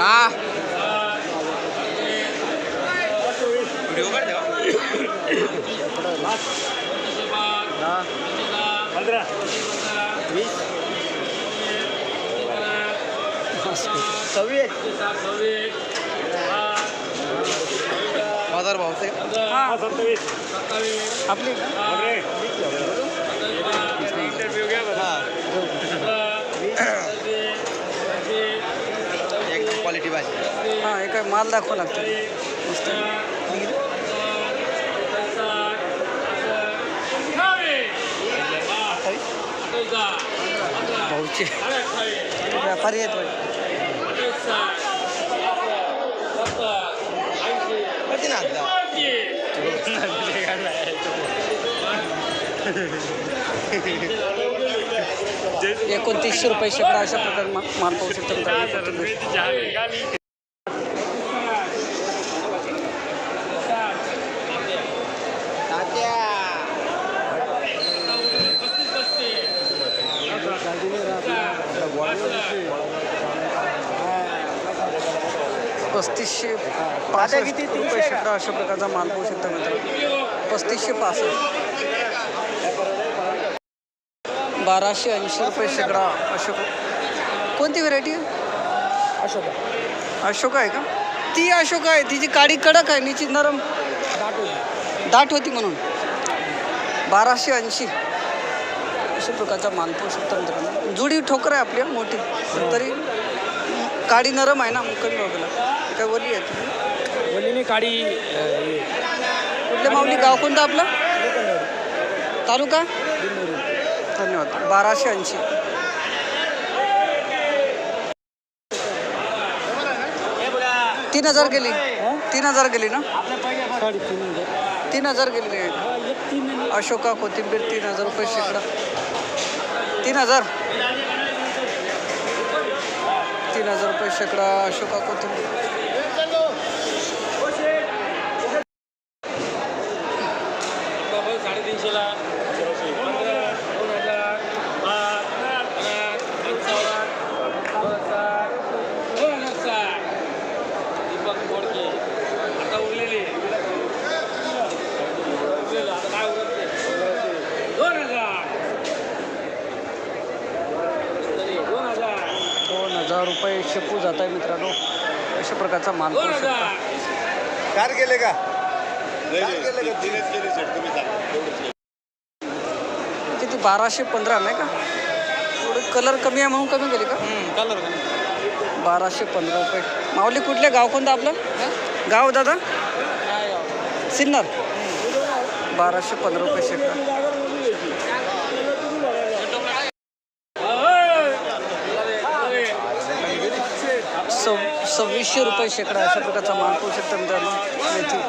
दहा व्हिडिओ पंधरा वीस सव्वीस बाजार भाव हा सत्तावीस आपली. इंटरव्ह्यू घ्या बरं. क्वालिटी भाजी हां हे काय माल दाखवा लागतो मस्त भाऊचे व्यापारी आहेत बाई. कधी ना आता एकोणतीसशे रुपये शेकडा अशा प्रकारे मा- माल पाहू शकतो मित्रांनो. पस्तीसशे पासष्ट रुपये शेकडा अशा प्रकारचा माल पाहू शकता मित्र पस्तीसशे पासष्ट बाराशे ऐंशी रुपये शेकडा अशोक कोणती व्हरायटी आहे. अशोक अशोक आहे का? ती अशोक आहे. तिची काडी कडक आहे निची नरम. दाट होती. म्हणून. बाराशे ऐंशी. अशा प्रकारचा माल पाहू शकता मित्रांनो. जुडी ठोकर आहे आपली हं, मोठी. तरी काडी नरम आहे ना मग कमी बघायला काय वली आहे ती? वलीने काडी कुठल्या माऊली? गाव कोणतं आपलं? तालुका? धन्यवाद. बाराशे ऐंशी. तीन हजार गेली. तीन हजार गेली ना? तीन हजार गेली अशोका कोथिंबीर तीन हजार रुपये शेकडा तीन हजार? तीन हजार रुपये शेकडा अशोका कोथिंबीर. साडेतीनशेला दोन हजार पाच पंचावन्न दोन हजार दोन हजार दीपक मोडके आता उरलेले उरलेलं आता काय उरत दोन हजार दोन हजार दोन हजार रुपये शेपू जात आहे मित्रांनो. अशा प्रकारचा माल पाहू शकता. कार केले का? किती? बाराशे पंधरा नाही का? थोडं कलर कमी आहे म्हणून कमी गेली का? कलर बाराशे पंधरा रुपये. माऊली कुठले? गाव कोणतं आपलं? गाव दादा? सिन्नर. बाराशे पंधरा रुपये शेकडा अडीचशे रुपये शेकडा अशा प्रकारचा माल पाहू शकता मित्रांनो. मेथी.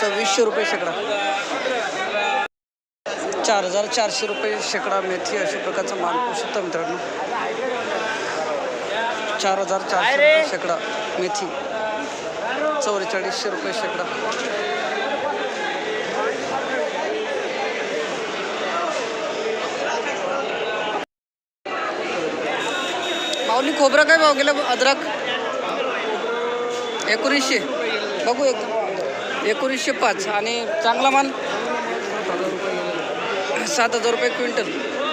सव्वीसशे रुपये शेकडा. चार हजार चारशे रुपये शेकडा मेथी अशा प्रकारचा माल पाहू शकता मित्रांनो. चार हजार चारशे रुपये शेकडा मेथी. चौवेचाळीसशे रुपये शेकडा माऊली खोबरा काय भाव गेलं? अद्रक. एकोणीसशे. बघू एक एकोणीसशे पाच. आणि चांगला माल? सात हजार रुपये क्विंटल.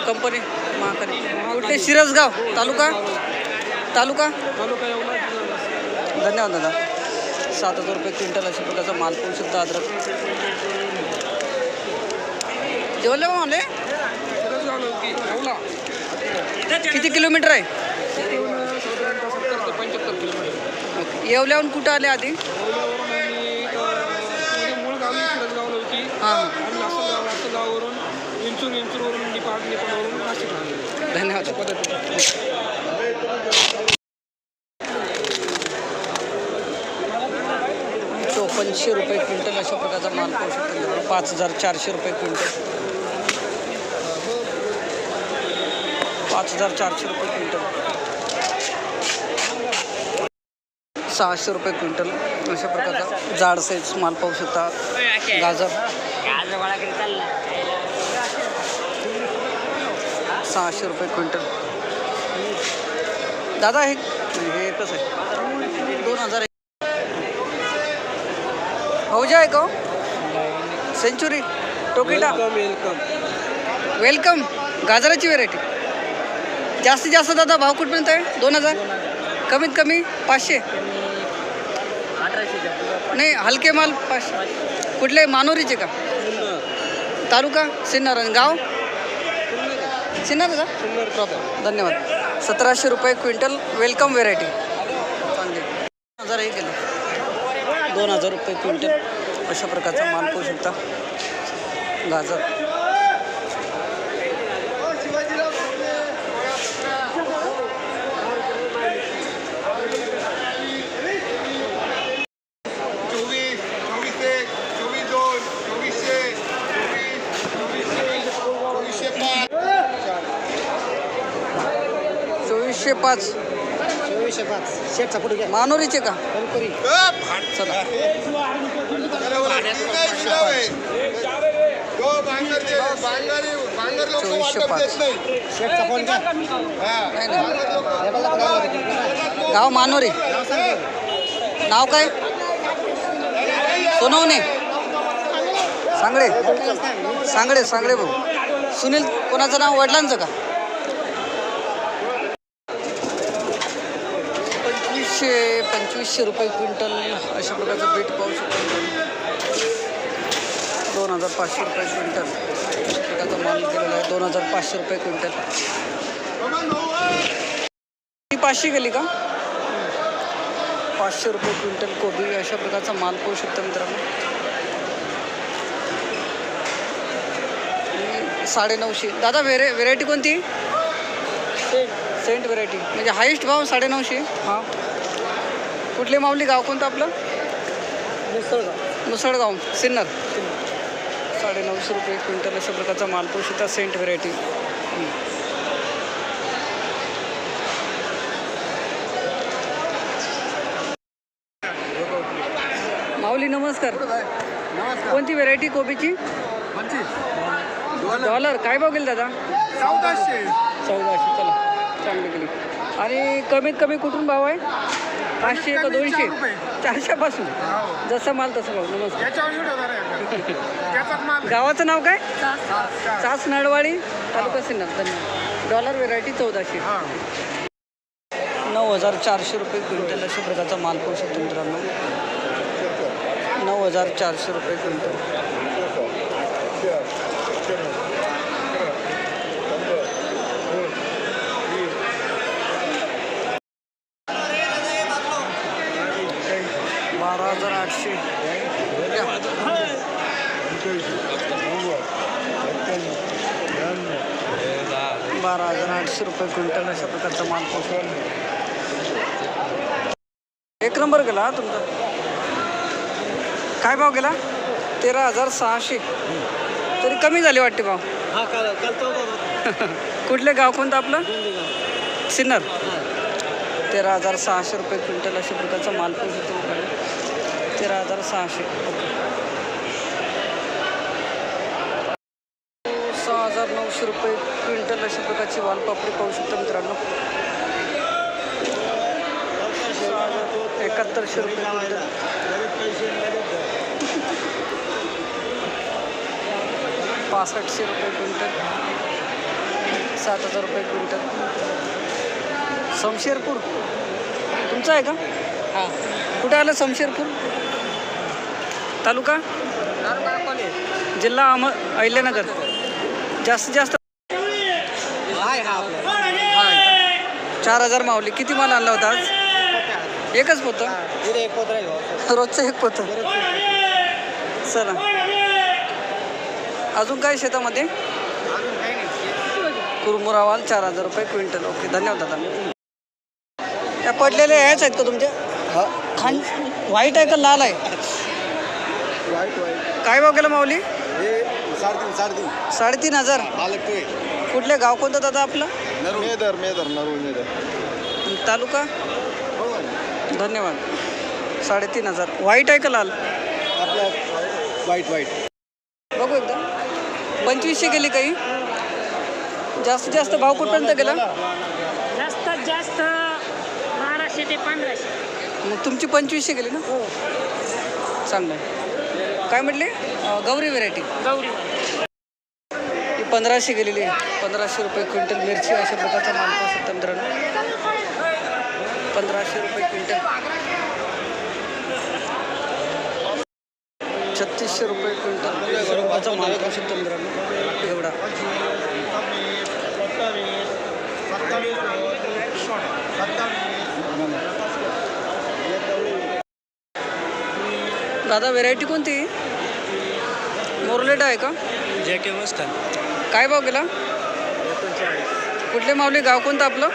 कंपनी महाकाली. कुठले? शिरसगाव. तालुका? तालुका? धन्यवाद दादा. सात हजार रुपये क्विंटल अशा प्रकारचा माल पाहू सुद्धा अद्रक. जेवले मावले किती किलोमीटर आहे? ओके. येवल्याहून कुठं आले आधी? मूळ गावी शिरसगावला होती हां. आणि लासलगाव लासलगाववरून विंचूर विंचूरवरून निपाट निपाटवरून नाशिकला आलेलो धन्यवाद. चोपन्नशे रुपये क्विंटल अशा प्रकारचा माल पाहू शकतो पाच हजार चारशे रुपये क्विंटल. पाच हजार चारशे रुपये क्विंटल. सहाशे रुपये क्विंटल. अशा प्रकारचा जाड साईज माल पाहू शकता. गाजर. सहाशे रुपये क्विंटल. दादा हे हे कसं आहे? दोन हजार भाऊजा आहे का हो? Century Tokita. Welcome welcome. गाजराची व्हेरायटी जास्तीत जास्त दादा भाव कुठपर्यंत आहे? दोन हजार? कमीत कमी पाचशे? नाही हलके माल पाचशे कुठले? मानोरीचे का? तालुका? सिन्नर. आणि गाव सिन्नर का? प्रॉपर धन्यवाद. सतराशे रुपये क्विंटल वेलकम व्हेरायटी. चांगली. हजार हे केलं दोन हजार रुपये क्विंटल. अशा प्रकारचा माल पाहू शकता गाजर चोवीस चोवीस एक चोवीस दोन चोवीसशे चोवीस चोवीसशे चोवीसशे पाच. चोवीसशे फोटो घ्या. मानोरीचे का? करी चला. चोवीसशे पाच. शेटचा फोन घ्या. नाही नाही. बघा नाव होतं की. गाव मानोरी. नाव सांग. नाव काय? सोनवणे. सांगडे सांगडे सांगडे भाऊ. सुनील कोणाचं नाव? वडिलांचं का? पंचवीसशे पंचवीसशे रुपये क्विंटल अशा प्रकारचं बीट पाहू शकतो. दोन हजार पाचशे रुपये क्विंटल. अशा प्रकारचा माल गेलेला आहे. दोन हजार पाचशे रुपये क्विंटल. ती पाचशे गेली का? पाचशे रुपये क्विंटल कोबी अशा प्रकारचा माल पाहू शकतो मित्रांनो. साडेनऊशे. दादा व्हेरे व्हेरायटी कोणती? सेंट व्हेरायटी. म्हणजे हायेस्ट भाव साडेनऊशे? हां. कुठले माऊली गाव कोणतं आपलं? मुसळगाव. सिन्नर. साडेनऊशे रुपये क्विंटल अशा प्रकारचा माल शकता सेंट व्हेरायटी. माऊली नमस्कार. कोणती व्हेरायटी कोबीची? डॉलर. काय भाव गेले दादा? चौदाशे. चौदाशे. चला चांगली गेली आणि कमीत कमी कुठून भाव आहे? पाचशे का दोनशे? चारशेपासून. जसं माल तसं भाव नमस्कार. याच्यावर व्हिडिओ जरा त्याचाच माल गावाचं नाव काय? चास. नळवाडी तालुका सिन्नर. धन्यवाद. डॉलर व्हेरायटी चौदाशे. नऊ हजार चारशे रुपये क्विंटल अशा प्रकारचा माल पाहू शकतो मित्रांनो. नऊ हजार चारशे रुपये क्विंटल. बारा हजार आठशे. बारा हजार आठशे रुपये क्विंटल अशा प्रकारचा माल पोहोचतो एक नंबर गेला तुमचा. काय भाव गेला? तेरा हजार सहाशे. तरी कमी झाले वाटते भाव. हा कुठले गाव कोणतं आपलं? सिन्नर. तेरा हजार सहाशे रुपये क्विंटल अशा प्रकारचा माल पोहोचतो. तेरा हजार सहाशे. सहा हजार नऊशे रुपये क्विंटल अशा प्रकारची वालपापडी पाहू शकता मित्रांनो. एकाहत्तरशे रुपये पासष्टशे रुपये क्विंटल. सात हजार रुपये क्विंटल. शमशेरपूर तुमचं आहे का? हां. कुठे आलं शमशेरपूर तालुका? जिल्हा अहमद अहिल्यानगर. जास्तीत जास्त हाय हा चार हजार मावली. किती माल आणला होता आज? एकच पोतं? रोजचं एक पोतं. चला. अजून काय शेतामध्ये? कुरमुरावाल चार हजार रुपये क्विंटल. ओके धन्यवाद दादा. त्या पडलेल्या ह्याच आहेत का तुमच्या? खांड व्हाईट आहे का लाल आहे? वाईट वाईट काय भाव केला माऊली? हे साडेतीन साडेतीन. साडेतीन हजार. मालक तोय कुठले गाव कोणतं दादा आपलं? मेदर मेदर नरू मेदर. तालुका? धन्यवाद. साडेतीन हजार. व्हाईट आहे का लाल? आपल्या वाईट वाईट बघू एकदा. पंचवीसशे गेली काही? जास्तीत जास्त भाव कुठपर्यंत गेला? जास्तीत जास्त ते पंधराशे. मग तुमची पंचवीसशे गेली ना? हो. चांगलं आहे. काय म्हटले? गौरी व्हेरायटी गौरी. ही पंधराशे गेलेली आहे. पंधराशे रुपये क्विंटल मिरची अशा प्रकारचा माल पाहू शकता मित्रांनो पंधराशे रुपये क्विंटल. छत्तीसशे रुपये क्विंटल. माल पाहू शकता मित्रांनो एवढा. दादा व्हेरायटी कोणती? मोरलेट आहे का? जे के मस्त काय भाव गेला? कुठले माऊली? गाव कोणतं आपलं?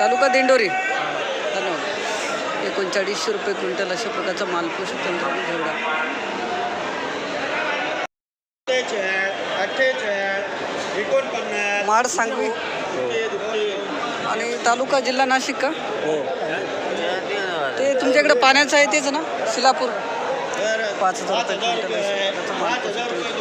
तालुका दिंडोरी. धन्यवाद. एकोणचाळीसशे रुपये क्विंटल अशा प्रकारचा माल पोषक तंत्र माड सांगवी. आणि तालुका जिल्हा नाशिक का? ते तुमच्याकडे पाण्याचं आहे तेच ना? शिलापूर. पाच हजार रुपये क्विंटल